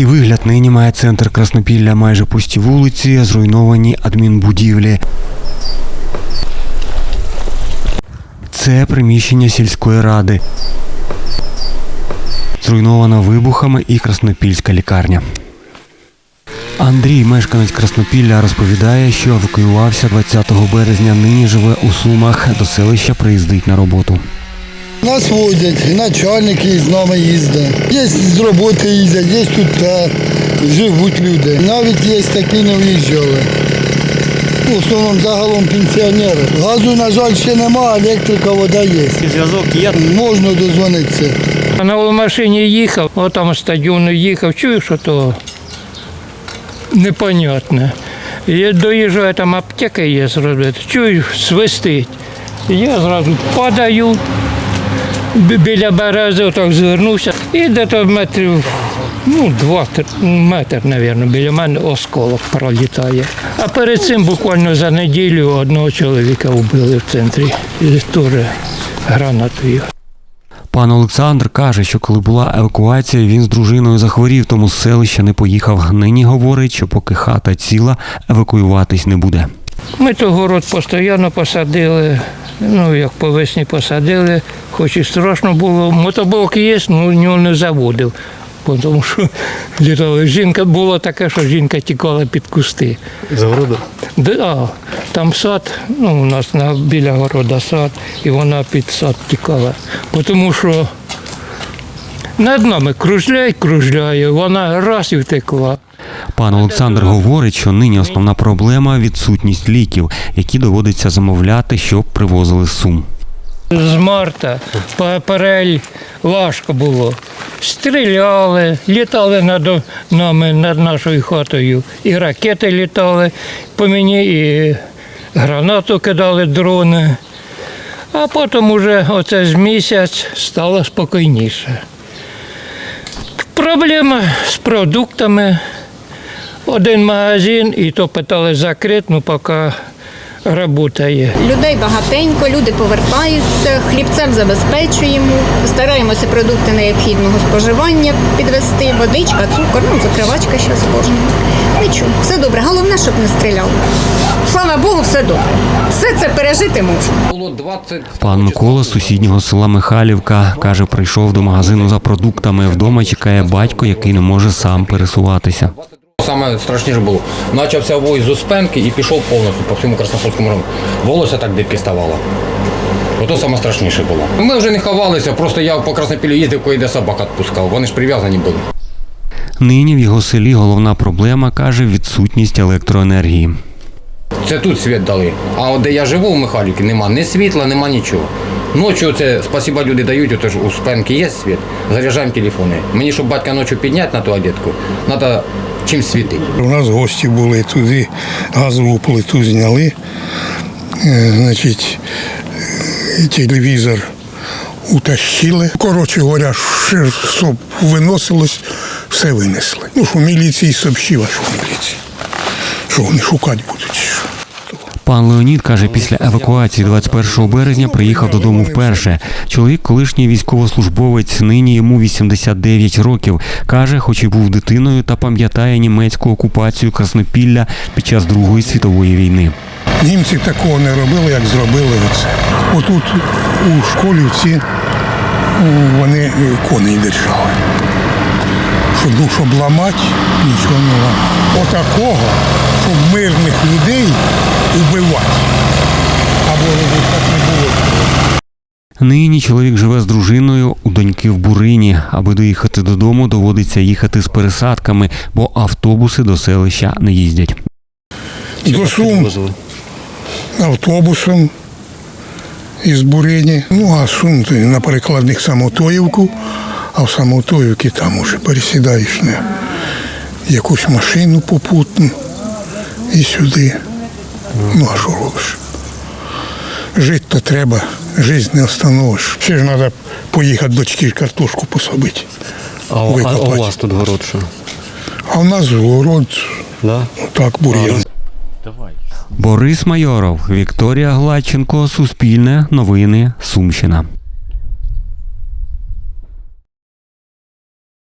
Такий вигляд нині має центр Краснопілля, майже пусті вулиці, зруйновані адмінбудівлі. Це приміщення сільської ради. Зруйнована вибухами і краснопільська лікарня. Андрій, мешканець Краснопілля, розповідає, що евакуювався 20 березня. Нині живе у Сумах. До селища приїздить на роботу. Нас возять, начальники з нами їздять. Є з роботи їздять, є тут та живуть люди. Навіть є такі не виїжджали. В основному загалом пенсіонери. Газу, на жаль, ще нема, електрика, вода є. Зв'язок є. Можна дозвонитися. А на машині їхав, от там стадіону їхав, чую, що то непонятне. Я доїжджаю, там аптека є зробити, чую, свистить. Я зразу падаю біля берези, отак звернувся. І десь метрів, ну, два, три- метр, мабуть, біля мене осколок пролітає. А перед цим буквально за неділю одного чоловіка вбили в центрі. Теж гранатою. Пан Олександр каже, що коли була евакуація, він з дружиною захворів, тому з селища не поїхав. Нині говорить, що поки хата ціла, евакуюватись не буде. Ми то город постійно посадили, ну як по весні посадили, хоч і страшно було. Мотоблок є, ну нього не заводив. Тому що літали. Жінка було таке, що жінка тікала під кусти. За городу? Да, там сад, ну у нас на, біля города сад, і вона під сад тікала. Тому що над нами кружляй, кружляє, вона раз і втекла. Пан Олександр говорить, що нині основна проблема відсутність ліків, які доводиться замовляти, щоб привозили сум. З марта по апарель важко було. Стріляли, літали над нами, над нашою хатою. І ракети літали по мені, і гранату кидали дрони. А потім уже оце з місяць стало спокійніше. Проблема з продуктами. Один магазин, і то питали закрити, ну поки працює. Людей багатенько, люди повертаються, хлібцем забезпечуємо, стараємося продукти необхідного споживання підвести, водичка, цукор, ну, закривачка ще з кожного. Нічого, все добре. Головне, щоб не стріляли. Слава Богу, все добре. Все це пережити можна. Було 20 Пан Микола з сусіднього села Михайлівка каже, прийшов до магазину за продуктами. Вдома чекає батько, який не може сам пересуватися. Саме страшніше було. Почався вой з Успенки і пішов повністю по всьому Краснопольському району. Волосся так дибки ставало. Ото саме страшніше було. Ми вже не ховалися, просто я по Краснопіллю їздив, коли де собак відпускав. Вони ж прив'язані були. Нині в його селі головна проблема каже відсутність електроенергії. Це тут світ дали. А от де я живу в Михайлівці, нема ні світла, нема нічого. Ночі це спасіба люди дають, ото ж у Спенки є світ, заряджаємо телефони. Мені, щоб батька ночі підняти на туалетку, треба чим світить. У нас гості були туди, газову плиту зняли. Е, Значить, телевізор утащили. Коротше говоря, щоб виносилось, все винесли. Ну, що міліції сообщила, що міліції. Що вони шукати будуть. Пан Леонід каже, після евакуації 21 березня приїхав додому вперше. Чоловік, колишній військовослужбовець, нині йому 89 років. Каже, хоч і був дитиною та пам'ятає німецьку окупацію Краснопілля під час Другої світової війни. Німці такого не робили, як зробили оце. Отут у школі ці вони коней держали. Щоб, ну, щоб ламати, нічого не ламати. Отакого, щоб мирних людей вбивати. Або так не було. Нині чоловік живе з дружиною у доньки в Бурині. Аби доїхати додому, доводиться їхати з пересадками, бо автобуси до селища не їздять. До Сум автобусом із Бурині. Ну, а Сум на перекладних Самотоївку, а в Самотоївці там уже пересідаєш на якусь машину попутну і сюди. Ну, а що робиш? Жити то треба, життя не остановиш. Ще ж треба поїхати дочки картошку пособити. А, у- а у вас тут город що? А в нас город, Да? так, бур'ян. Борис Майоров, Вікторія Гладченко, Суспільне, Новини, Сумщина.